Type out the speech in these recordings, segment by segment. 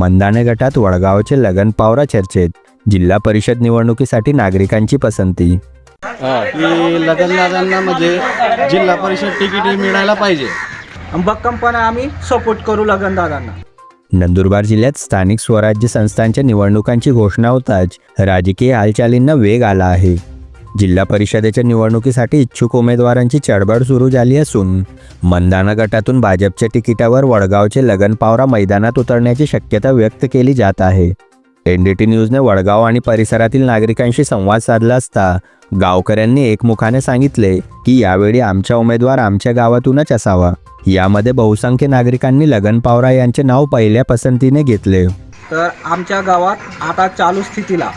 मंदाने गटात वडगावचे लगन पावरा चर्चेत. जिल्हा परिषद निवडणुकीसाठी नागरिकांची पसंती. की लग्नदारांना म्हणजे जिल्हा परिषद तिकीट हे मिळायला पाहिजे. भक्कमपणे आम्ही सपोर्ट करू लगनदारांना. नंदुरबार जिल्ह्यात स्थानिक स्वराज्य संस्थांच्या निवडणुकांची घोषणा होताच राजकीय हालचालींना वेग आला आहे. जिल्हा परिषदेच्या निवडणुकीसाठी इच्छुक उमेदवारांची चळबळ सुरू झाली असून मंदाना गटातून भाजपच्या तिकिटावर वडगावचे लगन पावरा मैदानात उतरण्याची शक्यता व्यक्त केली जात आहे. एनडीटी न्यूजने वडगाव आणि परिसरातील नागरिकांशी संवाद साधला असता गावकऱ्यांनी एकमुखाने सांगितले की यावेळी आमचा उमेदवार आमच्या गावातूनच असावा. यामध्ये बहुसंख्य नागरिकांनी लगन पावरा यांचे नाव पहिल्या पसंतीने घेतले. तर आमच्या गावात आता चालू स्थितीला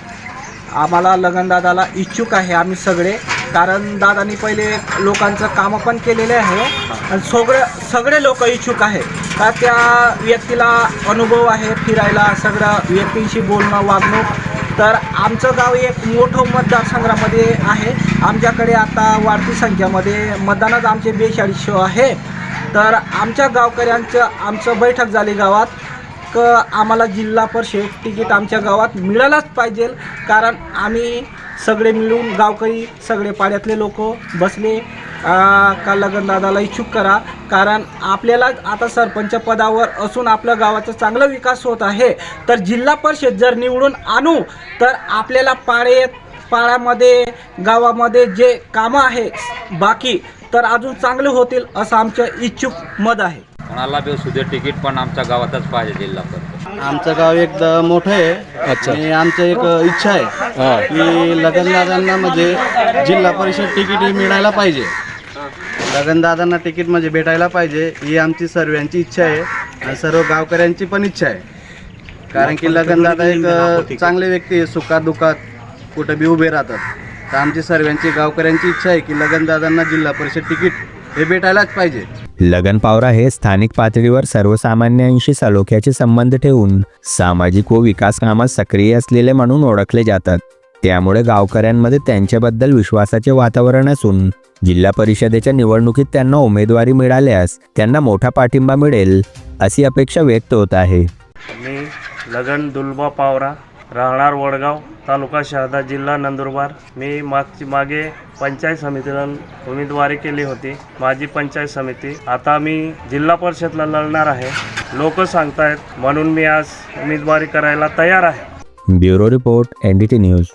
आम्हाला लगनदादाला इच्छुक आहे आम्ही सगळे. कारण दादानी पहिले लोकांचं कामं पण केलेले आहे. आणि सगळे सगळे लोक इच्छुक आहे का त्या व्यक्तीला अनुभव आहे फिरायला सगळं व्यक्तींशी बोलणं वागणूक. तर आमचं गाव एक मोठं मतदारसंघामध्ये आहे. आमच्याकडे आता वाढती संख्यामध्ये मतदानच आमचे बेचाळीसशे आहे. तर आमच्या गावकऱ्यांचं आमचं बैठक झाली गावात. क आम्हाला जिल्हा परिषद तिकीट आमच्या गावात मिळायलाच पाहिजे. कारण आम्ही सगळे मिळून गावकरी सगळे पाड्यातले लोक बसले. का लगनदादाला इच्छुक करा. कारण आपल्याला आता सरपंच पदावर असून आपल्या गावाचा चांगला विकास होत आहे. तर जिल्हा परिषद जर निवडून आणू तर आपल्याला पाळे पाड्यामध्ये गावामध्ये जे कामं आहे बाकी तर अजून चांगले होतील असं आमचं इच्छुक मत आहे. कोणाला बी दे तिकीट पण आमच्या गावातच पाहिजे जिल्हा परिषद. आमचं गाव एकदम मोठं आहे. आणि आमचं एक इच्छा आहे की लग्नदारांना म्हणजे जिल्हा परिषद तिकीट हे मिळायला पाहिजे. लग्नदारांना तिकीट म्हणजे भेटायला पाहिजे ही आमची सर्वांची इच्छा आहे आणि सर्व गावकऱ्यांची पण इच्छा आहे. कारण की लग्नदादा एक चांगले व्यक्ती आहे सुखात दुखात कुठं बी उभे राहतात. तर आमची सर्वांची गावकऱ्यांची इच्छा आहे की लग्नदादांना जिल्हा परिषद तिकीट हे भेटायलाच पाहिजे. लगन पावरा हे स्थानिक पातळीवर सर्वसामान्यांशी सलोख्याचे संबंध ठेवून सामाजिक व विकास कामात सक्रिय असलेले म्हणून ओळखले जातात. त्यामुळे गावकऱ्यांमध्ये त्यांच्याबद्दल विश्वासाचे वातावरण असून जिल्हा परिषदेच्या निवडणुकीत त्यांना उमेदवारी मिळाल्यास त्यांना मोठा पाठिंबा मिळेल अशी अपेक्षा व्यक्त होत आहे. मी लगन दुलबा पावरा राहणार वडगाव तालुका शहादा जिल्हा नंदुरबार. मी मागची मागे पंचायत समितीला उमेदवारी केली होती. माझी पंचायत समिती. आता मी जिल्हा परिषदला लढणार आहे. लोक सांगतायत म्हणून मी आज उमेदवारी करायला तयार आहे. Bureau report NDT news.